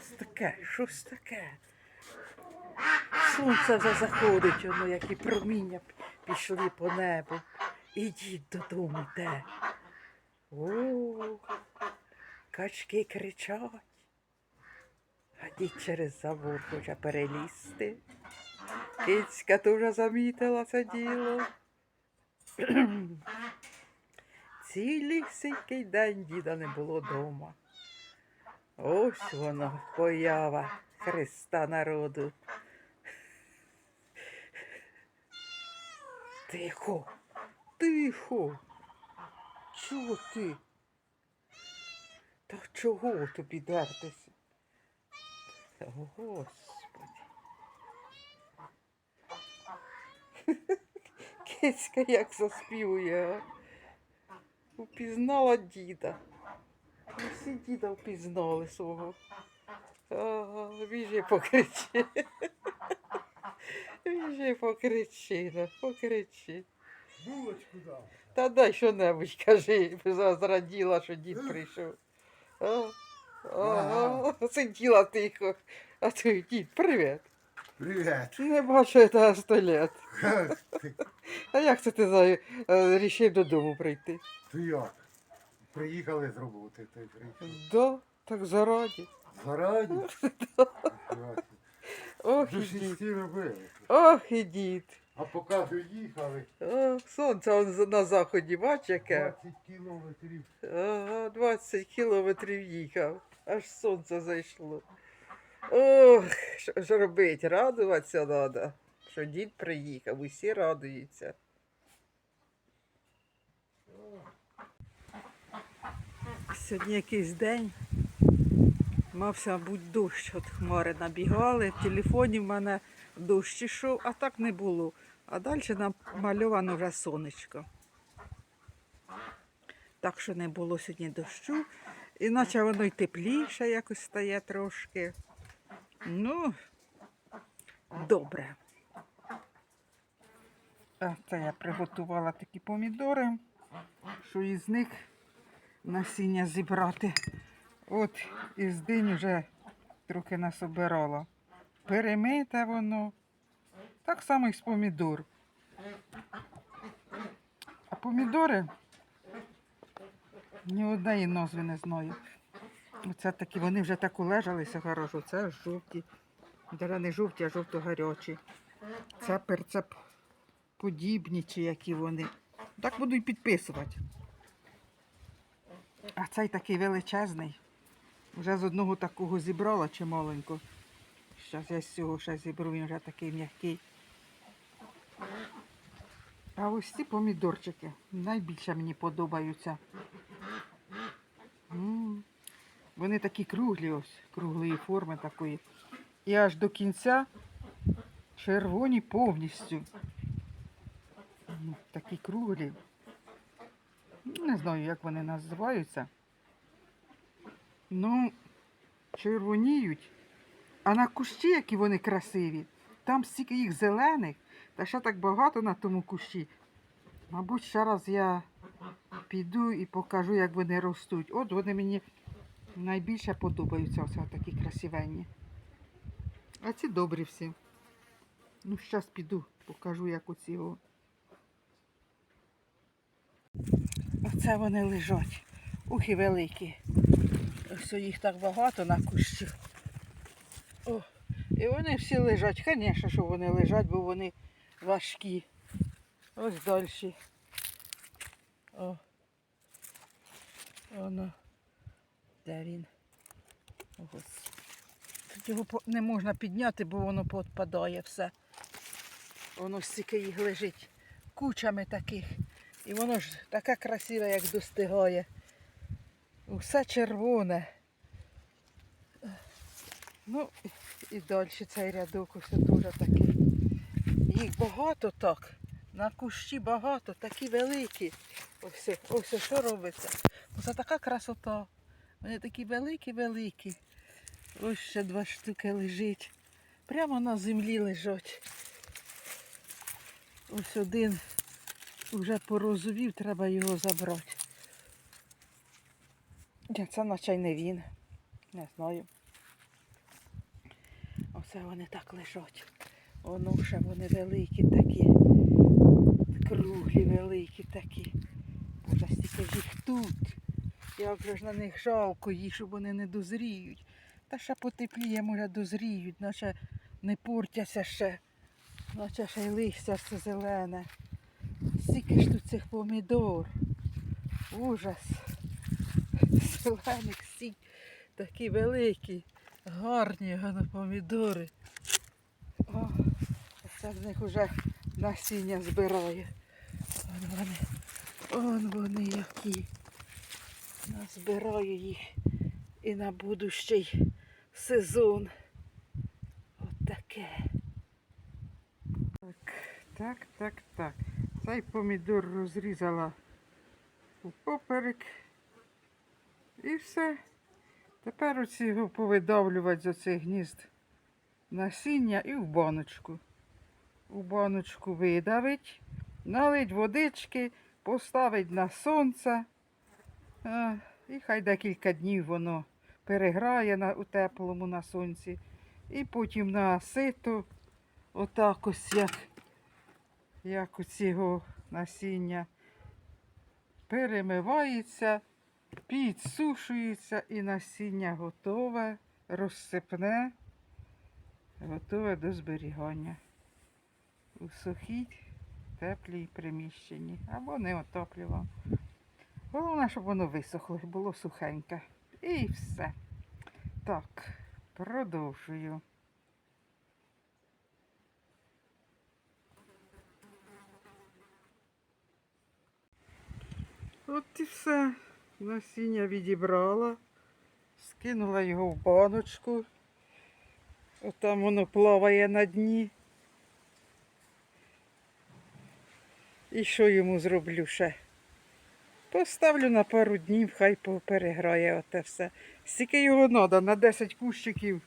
Щось таке, щось таке. Сонце вже заходить, воно, як і проміння пішли по небу. Ідіть додому йде. О, качки кричать. А дід через забор хоче перелізти. Кицька теж замітила це діло. Цілісінький день діда не було дома. Ось воно, поява Христа народу. Тихо, тихо. Чого ти? Та чого тобі дертися? Та, Господи. Кицька як заспівує. Упізнала діда. Всі діда впізнали свого. Біжи покричи. Біжи покричи, ну, покричи. Булочку дав. Та дай що-небудь кажи, бо зраділа, що дід прийшов. А, ага, сиділа тихо. А ти дід, привіт. Привіт. Не бачу тебе сто літ. А як це ти за, е, рішив додому прийти? То як? Приїхали з роботи, ти приїхав. Да, так зараді. Зарані? Ох, і дід. робили. Ох, і дід. А поки доїхали, О, сонце он за- на заході, бач яке. 20 кілометрів. Ага, 20 кілометрів їхав. Аж сонце зайшло. Ох, що ж робити? Радуватися треба, що дід приїхав, усі радуються. Сьогодні якийсь день. Мався бути дощ от хмари набігали. В телефоні в мене дощ ішов, а так не було. А далі намальовано вже сонечко. Так що не було сьогодні дощу. Іначе воно й тепліше якось стає трошки. Ну, добре. А це я приготувала такі помідори, що із них насіння зібрати. От із динь вже трохи насобирала. Перемите воно. Так само і з помідор. А помідори ні однієї назви не знаю. Оце такі, вони вже так улежалися хорошо. Це жовті. Даже не жовті, а жовто-гарячі. Це перцеп подібні, чи які вони. Так буду і підписувати. А цей такий величезний. Вже з одного такого зібрала чималенько. Зараз я з цього ще зібру, він вже такий м'який. А ось ці помідорчики найбільше мені подобаються. М, Вони такі круглі ось, круглої форми такої. І аж до кінця червоні повністю. М, Такі круглі. Не знаю, як вони називаються. Ну, червоніють. А на кущі, які вони красиві, там стільки їх зелених, та ще так багато на тому кущі. Мабуть, ще раз я піду і покажу, як вони ростуть. От вони мені найбільше подобаються, оце такі красивенні. А ці добрі всі. Ну, зараз піду, покажу, як оці. Оце вони лежать. Ухи великі. Ось їх так багато на кущі. О, і вони всі лежать. Звісно, що вони лежать, бо вони важкі. Ось далі. О. Воно. Де він? Ось. Тут його не можна підняти, бо воно підпадає все. Воно стільки їх лежить кучами таких. І воно ж таке красиве, як достигає. Усе червоне. Ну, і далі цей рядок ось теж такий. Їх багато так. На кущі багато, такі великі. Ось, ось що робиться. Оце така красота. Вони такі великі-великі. Ось ще два штуки лежить. Прямо на землі лежать. Ось один вже порозовів, треба його забрати. Це наче не він. Не знаю. Оце вони так лежать. Воно ще вони великі такі. Круглі, великі такі. Боже, стільки ж їх тут. Як же ж на них жалко їх, щоб вони не дозріють. Та ще потепліє, може, дозріють, наче не портяться ще. Наче ще й листя все зелене. Скільки ж тут цих помідор. Ужас. Зелених сік. Такі великі, гарні гано помідори. О, це з них уже насіння збирає. Вон вони, он вони які. Назбираю їх і на будущий сезон. От. Так, так, так, так. Цей помідор розрізала у поперек. І все. Тепер оці його повидавлювати з оцих гнізд насіння і в баночку. У баночку видавить, налить водички, поставить на сонце. І хай декілька днів воно переграє на, у теплому на сонці. І потім на сито, отак ось як, як оці його насіння перемивається, підсушується і насіння готове, розсипне, готове до зберігання. У сухій, теплій приміщенні або не отоплював. Головне, щоб воно висохло, було сухеньке. І все. Так, продовжую. От і все. Насіння відібрала, скинула його в баночку. Отам воно плаває на дні. І що йому зроблю ще? Поставлю на пару днів, хай переграє оте все. Скільки його треба, на 10 кущиків.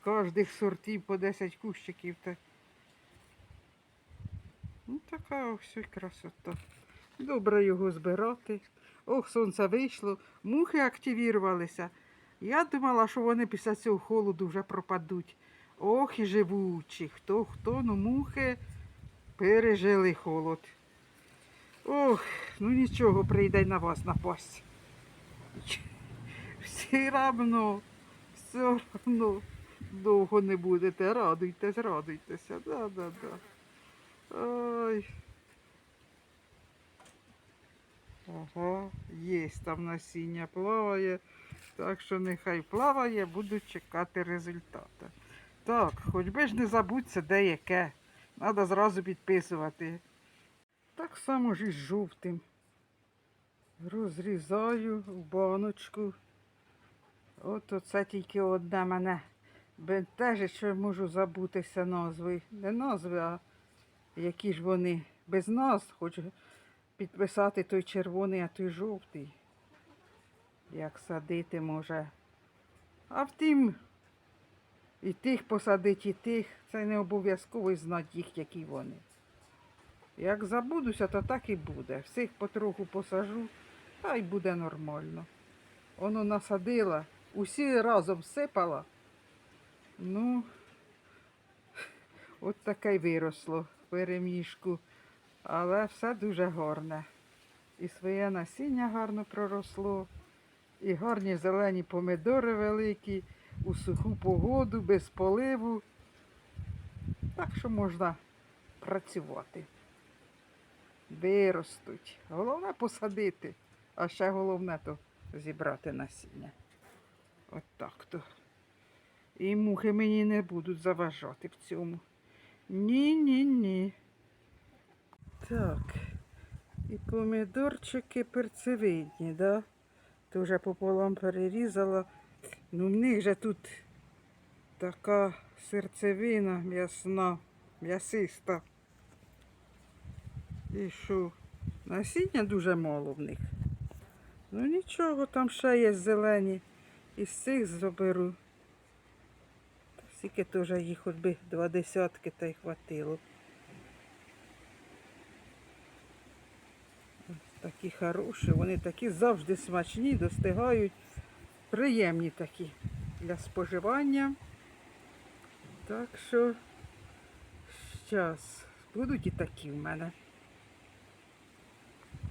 Кожних сортів по 10 кущиків. Ну така ось красота. Добре його збирати. Ох, сонце вийшло, мухи активірувалися. Я думала, що вони після цього холоду вже пропадуть. Ох і живучі. Хто хто, ну мухи пережили холод. Ох, ну нічого, прийде на вас напасть. Все равно, все равно довго не будете. Радуйтесь, радуйтеся. Да, да, да. Ой. Ага, є там насіння плаває. Так що нехай плаває, буду чекати результату. Так, хоч би ж не забудься де яке. Треба зразу підписувати. Так само ж і з жовтим. Розрізаю в баночку. От оце тільки одне мене бентежить, що можу забутися назви. Не назви, а які ж вони без нас, хоч підписати той червоний, а той жовтий. Як садити може. А втім, і тих посадити, і тих. Це не обов'язково знати їх, які вони. Як забудуся, то так і буде. Всіх потроху посажу, та й буде нормально. Воно насадила, усі разом сипала. Ну, от таке й виросло в переміжку. Але все дуже гарне. І своє насіння гарно проросло, і гарні зелені помидори великі, у суху погоду, без поливу. Так що можна працювати. Виростуть. Головне посадити, а ще головне то зібрати насіння. От так то. І мухи мені не будуть заважати в цьому. Ні, ні, ні. Так. І помідорчики перцевидні, да? То вже пополам перерізала. Ну, в них же тут така серцевина м'ясна, м'ясиста. І що? Насіння дуже мало в них. Ну нічого, там ще є зелені. Із цих заберу. Скільки теж їх хоч би два десятки та й хватило. Такі хороші, вони такі завжди смачні, достигають. Приємні такі для споживання. Так що щас будуть і такі в мене.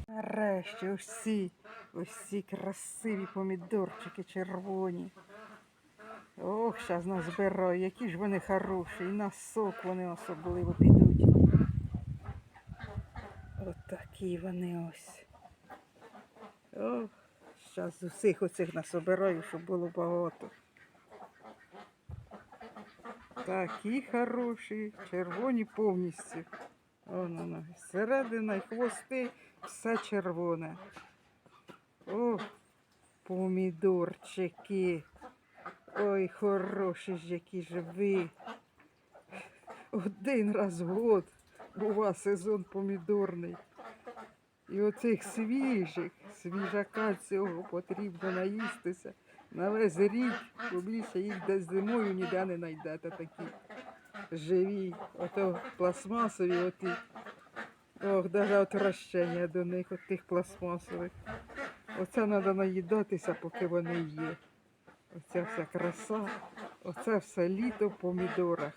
Нарешті ось ці, ось ці красиві помідорчики червоні. Ох, щас назбираю, які ж вони хороші, і на сок вони особливо підуть. Отакі вони ось. Ох, щас з усіх оцих насобираю, щоб було багато. Такі хороші, червоні повністю. Воно, воно, середина і хвости все червоне. О, помідорчики. Ой, хороші ж, які ж ви. Один раз в год бува сезон помідорний. І оцих свіжих, свіжака цього потрібно наїстися на весь рік, бо більше їх десь зимою ніде не знайдете такі живі, ото пластмасові оті. Ох, навіть отвращення до них, от тих пластмасових. Оце треба наїдатися, поки вони є. Оця вся краса, оце все літо в помідорах.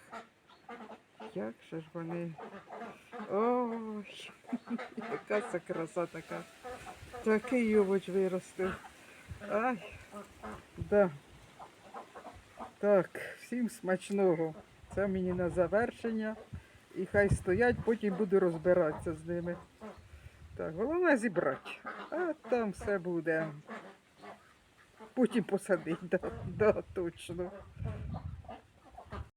Як же ж вони. Ой, яка це краса така. Такий овоч виростив. Ай, да. Так, всім смачного. Це мені на завершення. І хай стоять, потім буду розбиратися з ними. Так, головне зібрати. А там все буде. Потім посадити, да, да, точно.